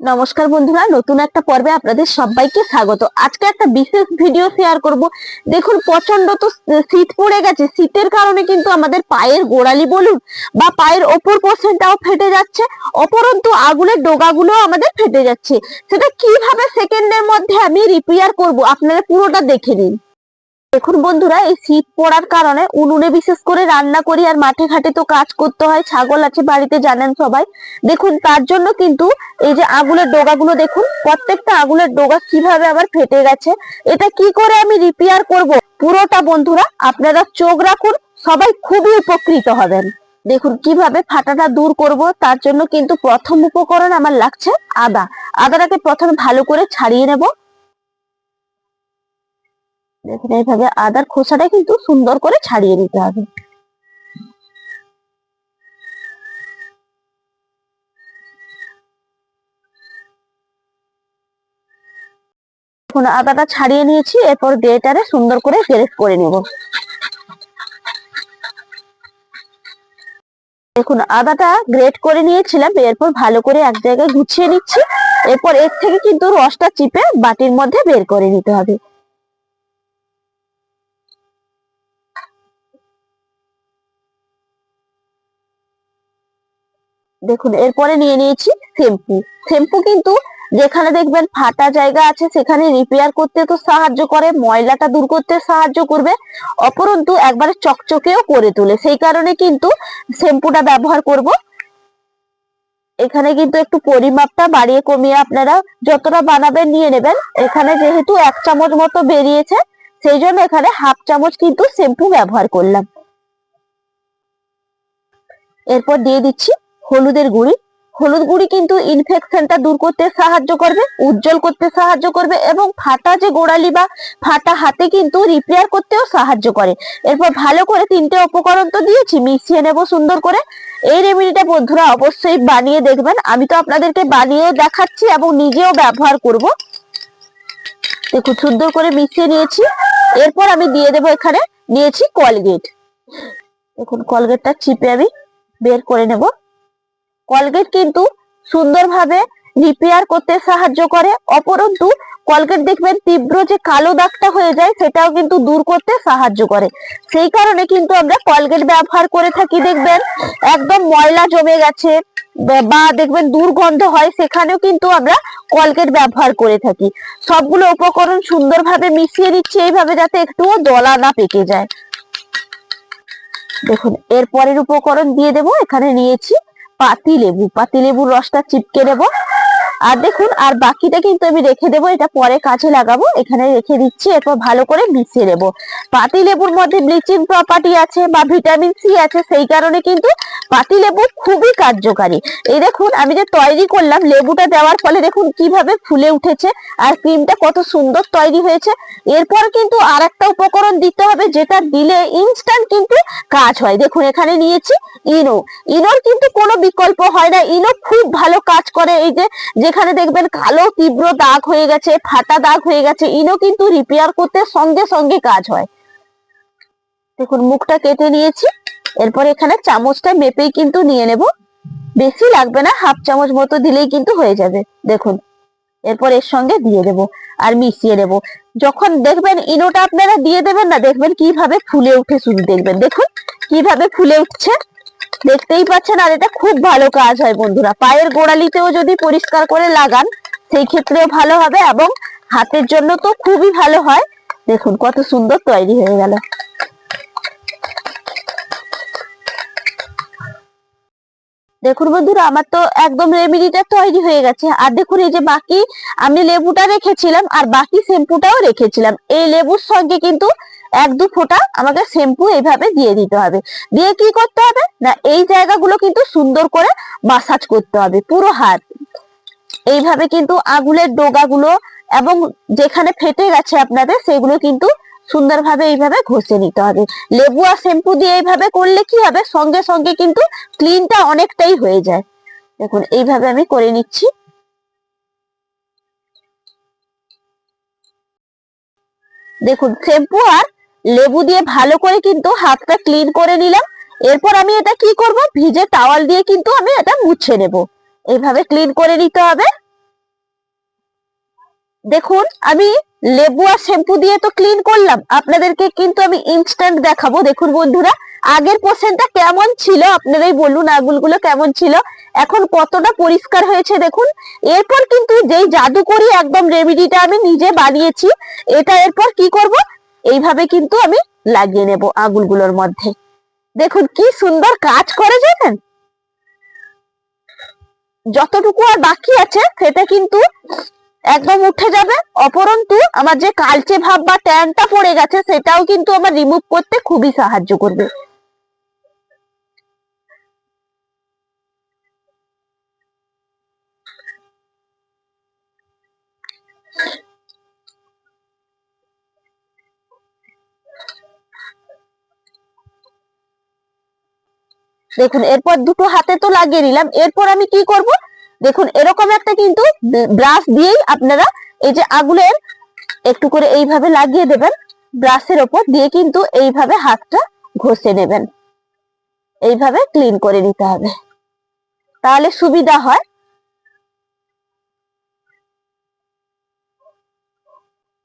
নমস্কার বন্ধুরা, নতুন একটা পর্বে আপনাদের সবাইকে স্বাগত। আজকে একটা বিশেষ ভিডিও শেয়ার করব। দেখুন প্রচণ্ড তো শীত পড়ে গেছে। শীতের কারণে কিন্তু আমাদের পায়ের গোড়ালি বলুন বা পায়ের ওপর পোর্শনটাও ফেটে যাচ্ছে, অপরন্তু আগুনের ডোগাগুলো আমাদের ফেটে যাচ্ছে। সেটা কীভাবে সেকেন্ডের মধ্যে আমি রিপেয়ার করব? আপনারা পুরোটা দেখে নিন। দেখুন বন্ধুরা, এই শীত পড়ার কারণে উনুনে বিশেষ করে রান্না করি আর মাঠে ঘাটে তো কাজ করতে হয়, ছাগল আছে বাড়িতে জানেন সবাই। দেখুন, তার জন্য কিন্তু এই যে আগুনের ডোগাগুলো দেখুন, প্রত্যেকটা আগুনের ডোগা কীভাবে আবার ফেটে গেছে, এটা কি করে আমি রিপেয়ার করব? পুরোটা বন্ধুরা, আপনারা চোখ রাখুন, সবাই খুবই উপকৃত হবেন। দেখুন, কীভাবে ফাটাটা দূর করব, তার জন্য কিন্তু প্রথম উপকরণ আমার লাগছে আদা। আদাটাকে প্রথমে ভালো করে ছাড়িয়ে নেব। দেখুন এইভাবে আদার খোসাটা কিন্তু সুন্দর করে ছাড়িয়ে নিতে হবে। এখন আদাটা ছাড়িয়ে নিয়েছি, এরপর গ্রেটারে সুন্দর করে গ্রেট করে নেব। দেখুন, আদাটা গ্রেট করে নিয়েছিলাম, এরপর ভালো করে এক জায়গায় গুছিয়ে নিচ্ছি, এরপর এর থেকে কিন্তু রসটা চিপে বাটির মধ্যে বের করে নিতে হবে। দেখুন, এরপরে নিয়ে নিয়েছি শ্যাম্পু শ্যাম্পু কিন্তু যেখানে দেখবেন ফাটা জায়গা আছে, সেখানে রিপেয়ার করতে তো সাহায্য করে, ময়লাটা দূর করতে সাহায্য করবে। অপরন্তু একবারে চকচকেও করে তোলে। সেই কারণে কিন্তু শ্যাম্পুটা ব্যবহার করব। এখানে কিন্তু একটু পরিমাপটা বাড়িয়ে কমিয়ে আপনারা যতটা বানাবেন নিয়ে নেবেন। এখানে যেহেতু এক চামচ মতো বেরিয়েছে, সেই জন্য এখানে হাফ চামচ কিন্তু শ্যাম্পু ব্যবহার করলাম। এরপর দিয়ে দিচ্ছি হলুদের গুঁড়ি। হলুদ গুঁড়ি কিন্তু ইনফেকশনটা দূর করতে সাহায্য করবে, উজ্জ্বল করতে সাহায্য করবে এবং ফাটা যে গোড়ালি বা ফাটা হাতে কিন্তু রিপেয়ার করতেও সাহায্য করে। এরপর ভালো করে তিনটে উপকরণ তো দিয়েছি, মিশিয়ে নেব সুন্দর করে। এই রেমেডিটা বন্ধুরা অবশ্যই বানিয়ে দেখবেন। আমি তো আপনাদেরকে বানিয়েও দেখাচ্ছি এবং নিজেও ব্যবহার করব। দেখুন, সুন্দর করে মিশিয়ে নিয়েছি। এরপর আমি দিয়ে দেবো এখানে নিয়েছি কলগেট। দেখুন, কলগেটটা চিপে আমি বের করে নেব। কলগেট কিন্তু সুন্দরভাবে রিপেয়ার করতে সাহায্য করে। অপরন্তু কলগেট দেখবেন তীব্র যে কালো দাগটা হয়ে যায়, সেটাও কিন্তু দূর করতে সাহায্য করে। সেই কারণে কিন্তু আমরা কলগেট ব্যবহার করে থাকি, দেখবেন একদম ময়লা জমে গেছে, বা- দেখবেন দুর্গন্ধ হয়, সেখানেও কিন্তু আমরা কলগেট ব্যবহার করে থাকি। সবগুলো উপকরণ সুন্দরভাবে মিশিয়ে নিচ্ছি, এইভাবে যাতে একটুও দলা না পেকে যায়। দেখুন, এরপরের উপকরণ দিয়ে দেব, এখানে নিয়েছি পাতি লেবু পাতি লেবুর রসটা চিপকে নেব আর দেখুন, আর বাকিটা কিন্তু আমি রেখে দেবো, এটা পরে কাজে লাগাবো। এখানে রেখে দিচ্ছি, এরপর ভালো করে মিশিয়ে নেব। পাতি লেবুর মধ্যে ব্লিচিং প্রপার্টি আছে বা ভিটামিন সি আছে, সেই কারণে কিন্তু পাতি লেবু খুবই কার্যকারী। এই দেখুন, আমি যে তৈরি করলাম, লেবুটা দেওয়ার ফলে দেখুন কীভাবে ফুলে উঠেছে, আর ক্রিমটা কত সুন্দর তৈরি হয়েছে। এরপর কিন্তু আর একটা উপকরণ দিতে হবে, যেটা দিলে ইনস্ট্যান্ট কিন্তু কাজ হয়। দেখুন, এখানে নিয়েছি, ইনো। ইনোর কিন্তু কোনো বিকল্প হয় না। ইনো খুব ভালো কাজ করে, এই যে যেখানে দেখবেন কালো তীব্র দাগ হয়ে গেছে, ফাটা দাগ হয়ে গেছে, ইনো কিন্তু রিপেয়ার করতে সঙ্গে সঙ্গে কাজ হয়। দেখুন, মুখটা কেটে নিয়েছি, এরপর এখানে চামচটা মেপেই কিন্তু নিয়ে নেব। বেশি লাগবে না, হাফ চামচ মতো দিলেই কিন্তু হয়ে যাবে, দেখুন। এরপর এর সঙ্গে দিয়ে দেব আর মিশিয়ে নেব। যখন দেখবেন ইনোটা আপনারা দিয়ে দেবেন না, দেখবেন কীভাবে ফুলে উঠে শুধু দেখবেন। দেখুন, কীভাবে ফুলে উঠছে। দেখতেই পাচ্ছেন আর এটা খুব ভালো কাজ হয় বন্ধুরা। পায়ের গোড়ালিতেও যদি পরিষ্কার করে লাগান, সেই ক্ষেত্রেও ভালো হবে এবং হাতের জন্য তো খুবই ভালো হয়। দেখুন কত সুন্দর তৈরি হয়ে গেল। দেখুন বন্ধুরা, আমার তো একদম রেমেডিটা তৈরি হয়ে গেছে। আর দেখুন এই যে বাকি, আমি লেবুটা রেখেছিলাম আর বাকি শ্যাম্পুটাও রেখেছিলাম। এই লেবুর সঙ্গে কিন্তু এক দু ফোঁটা আমাকে শ্যাম্পু এইভাবে দিয়ে দিতে হবে। দিয়ে কি করতে হবে? না, এই জায়গাগুলো কিন্তু সুন্দর করে মাসাজ করতে হবে, পুরো হাত। এইভাবে কিন্তু আঙুলের ডোগাগুলো এবং যেখানে ফেটে গেছে আপনাদের, সেগুলো কিন্তু সুন্দরভাবে এইভাবে ঘষে নিতে হবে। লেবু আর শ্যাম্পু দিয়ে এইভাবে করলে কি হবে? সঙ্গে সঙ্গে কিন্তু ক্লিনটা অনেকটাই হয়ে যায়। দেখুন, এইভাবে আমি করে নিচ্ছি। দেখুন, শ্যাম্পু আর লেবু দিয়ে ভালো করে কিন্তু হাতটা ক্লিন করে নিলাম। এরপর আমি এটা কি করব? ভিজে টাওয়াল দিয়ে কিন্তু আমি এটা মুছে নেব। এইভাবে ক্লিন করে নিতে হবে। দেখুন, আমি লেবু আর শ্যাম্পু দিয়ে তো ক্লিন করলাম। আপনাদেরকে কিন্তু আমি ইনস্ট্যান্ট দেখাবো। দেখুন বন্ধুরা, আগের পোর্শনটা কেমন ছিল? আপনারাই বলুন আগুলগুলো কেমন ছিল? এখন কতটা পরিষ্কার হয়েছে দেখুন। এরপর কিন্তু যেই জাদুকরি একদম রেমেডিটা আমি নিজে বানিয়েছি, এটা এরপর কি করব? এইভাবে কিন্তু আমি লাগিয়ে নেব আগুলগুলোর মধ্যে। দেখুন কি সুন্দর কাজ করে জানেন? যতটুকু আর বাকি আছে, সেটা কিন্তু একদম উঠে যাবে। অপরন্তু, আমার যে কালচে ভাব বা ট্যানটা পড়ে গেছে, সেটাও কিন্তু আমার রিমুভ করতে খুবই সাহায্য করবে। দেখুন, এরপর দুটো হাতে তো লাগিয়ে নিলাম। এরপর আমি কি করব? দেখুন, এরকম একটা কিন্তু ব্রাশ দিয়েই আপনারা এই যে আগুলের একটু করে এইভাবে লাগিয়ে দেবেন ব্রাশের ওপর দিয়ে কিন্তু এইভাবে হাতটা ঘষে নেবেন। এইভাবে ক্লিন করে নিতে হবে। তাহলে সুবিধা হয়।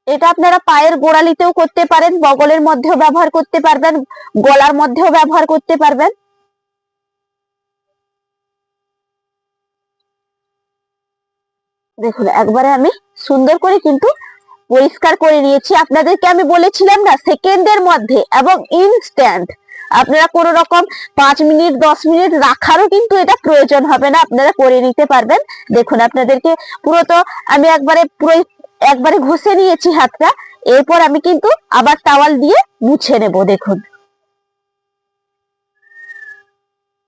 এটা আপনারা পায়ের গোড়ালিতেও করতে পারেন, বগলের মধ্যেও ব্যবহার করতে পারবেন, গলার মধ্যেও ব্যবহার করতে পারবেন। দেখুন, একবারে আমি সুন্দর করে কিন্তু পরিষ্কার করে নিয়েছি। আপনাদেরকে আমি বলেছিলাম না, সেকেন্ডের মধ্যে এবং ইনস্ট্যান্ট আপনারা কোনো রকম পাঁচ মিনিট, দশ মিনিট রাখারও কিন্তু এটা প্রয়োজন হবে না, আপনারা করে নিতে পারবেন। দেখুন, আপনাদেরকে পুরো তো আমি একবারে পুরো একবারে ঘষে নিয়েছি হাতটা, এরপর আমি কিন্তু আবার টাওয়াল দিয়ে মুছে নেব, দেখুন।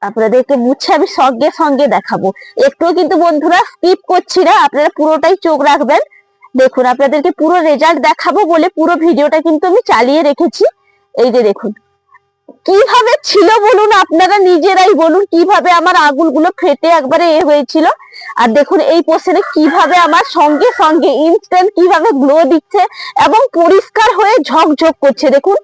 আপনাদেরকে মুছে আমি সঙ্গে সঙ্গে দেখাবো। একটুও কিন্তু বন্ধুরা স্কিপ করছি না, আপনারা পুরোটাই চোখ রাখবেন। দেখুন, আপনাদেরকে পুরো রেজাল্ট দেখাবো বলে পুরো ভিডিওটা কিন্তু আমি চালিয়ে রেখেছি। এই যে দেখুন, কীভাবে ছিল বলুন আপনারা নিজেরাই বলুন, কীভাবে আমার আগুনগুলো ফেটে একবারে এ হয়েছিল। আর দেখুন, এই পোর্শনে কীভাবে আমার সঙ্গে সঙ্গে ইনস্ট্যান্ট কীভাবে গ্লো দিচ্ছে এবং পরিষ্কার হয়ে ঝকঝক করছে, দেখুন।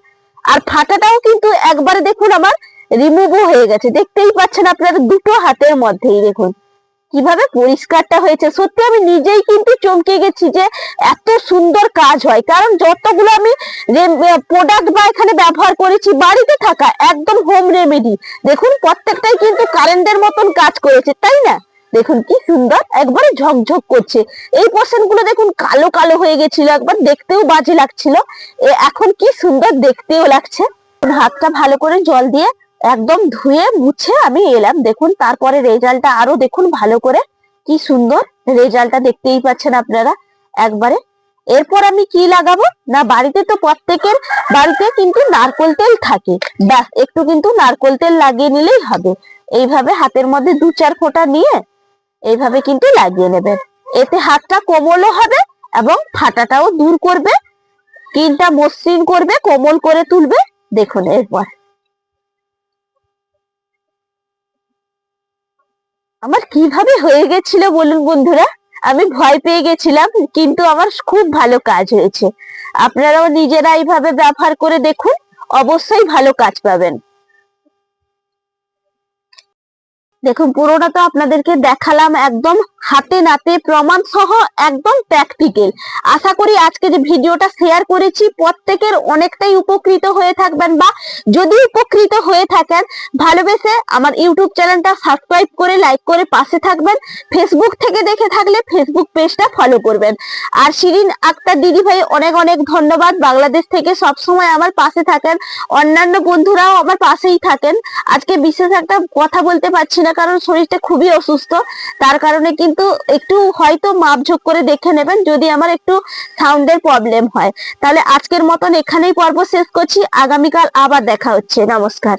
আর ফাটাটাও কিন্তু একবারে দেখুন আমার রিমুভও হয়ে গেছে। দেখতেই পাচ্ছেন আপনারা দুটো হাতের মধ্যেই দেখুন। কীভাবে পরিষ্কারটা হয়েছে। সত্যি আমি নিজেই কিন্তু চমকে গেছি যে এত সুন্দর কাজ হয়। কারণ যতগুলো আমি প্রোডাক্ট বা এখানে ব্যবহার করেছি, বাড়িতে থাকা একদম হোম রেমেডি দেখুন, প্রত্যেকটাই কিন্তু কারেন্টের মতন কাজ করেছে, তাই না? দেখুন, কি সুন্দর একবারে ঝকঝক করছে। এই পোর্শনগুলো দেখুন, কালো কালো হয়ে গেছিল, একবার দেখতেও বাজে লাগছিল। এখন কি সুন্দর দেখতেও লাগছে। হাতটা ভালো করে জল দিয়ে একদম ধুয়ে মুছে আমি এলাম। দেখুন, তারপরে রেজাল্টটা আরও দেখুন ভালো করে। কি সুন্দর রেজাল্টটা দেখতেই পাচ্ছেন আপনারা একবারে। এরপর আমি কি লাগাবো? না, বাড়িতে তো প্রত্যেকের বাড়িতে কিন্তু নারকোল তেল থাকে। ব্যাস, একটু কিন্তু নারকোল তেল লাগিয়ে নিলেই হবে। এইভাবে হাতের মধ্যে দু চার ফোঁটা নিয়ে এইভাবে কিন্তু লাগিয়ে নেবেন। এতে হাতটা কোমলও হবে এবং ফাটাটাও দূর করবে। স্কিনটা মসৃণ করবে, কোমল করে তুলবে। দেখুন, এরপর। আমার কীভাবে হয়ে গেছিল বলুন বন্ধুরা? আমি ভয় পেয়ে গেছিলাম, কিন্তু আমার খুব ভালো কাজ হয়েছে। আপনারাও নিজেরা এইভাবে ব্যবহার করে দেখুন, অবশ্যই ভালো কাজ পাবেন। দেখুন, পুরোটা তো আপনাদেরকে দেখালাম একদম হাতে নাতে প্রমাণ সহ একদম প্র্যাকটিক্যাল আশা করি আজকে যে ভিডিওটা শেয়ার করেছি, প্রত্যেকের অনেকটাই উপকৃত হয়ে থাকবেন বা যদি উপকৃত হয়ে থাকেন, ভালোবেসে আমার ইউটিউব চ্যানেলটা সাবস্ক্রাইব করে লাইক করে পাশে থাকবেন। ফেসবুক থেকে দেখে থাকলে ফেসবুক পেজটা ফলো করবেন। আর শিরিন আক্তার দিদি ভাই, অনেক অনেক ধন্যবাদ। বাংলাদেশ থেকে সবসময় আমার পাশে থাকেন। অন্যান্য বন্ধুরাও আমার পাশেই থাকেন। আজকে বিশেষ একটা কথা বলতে পারছি না কারণ শরীরটা খুবই অসুস্থ। তার কারণে কিন্তু একটু হয়তো মাপঝোক করে দেখে নেবেন যদি আমার একটু সাউন্ডের প্রবলেম হয়। তাহলে আজকের মতন এখানেই পর্ব শেষ করছি। আগামীকাল আবার দেখা হচ্ছে। নমস্কার।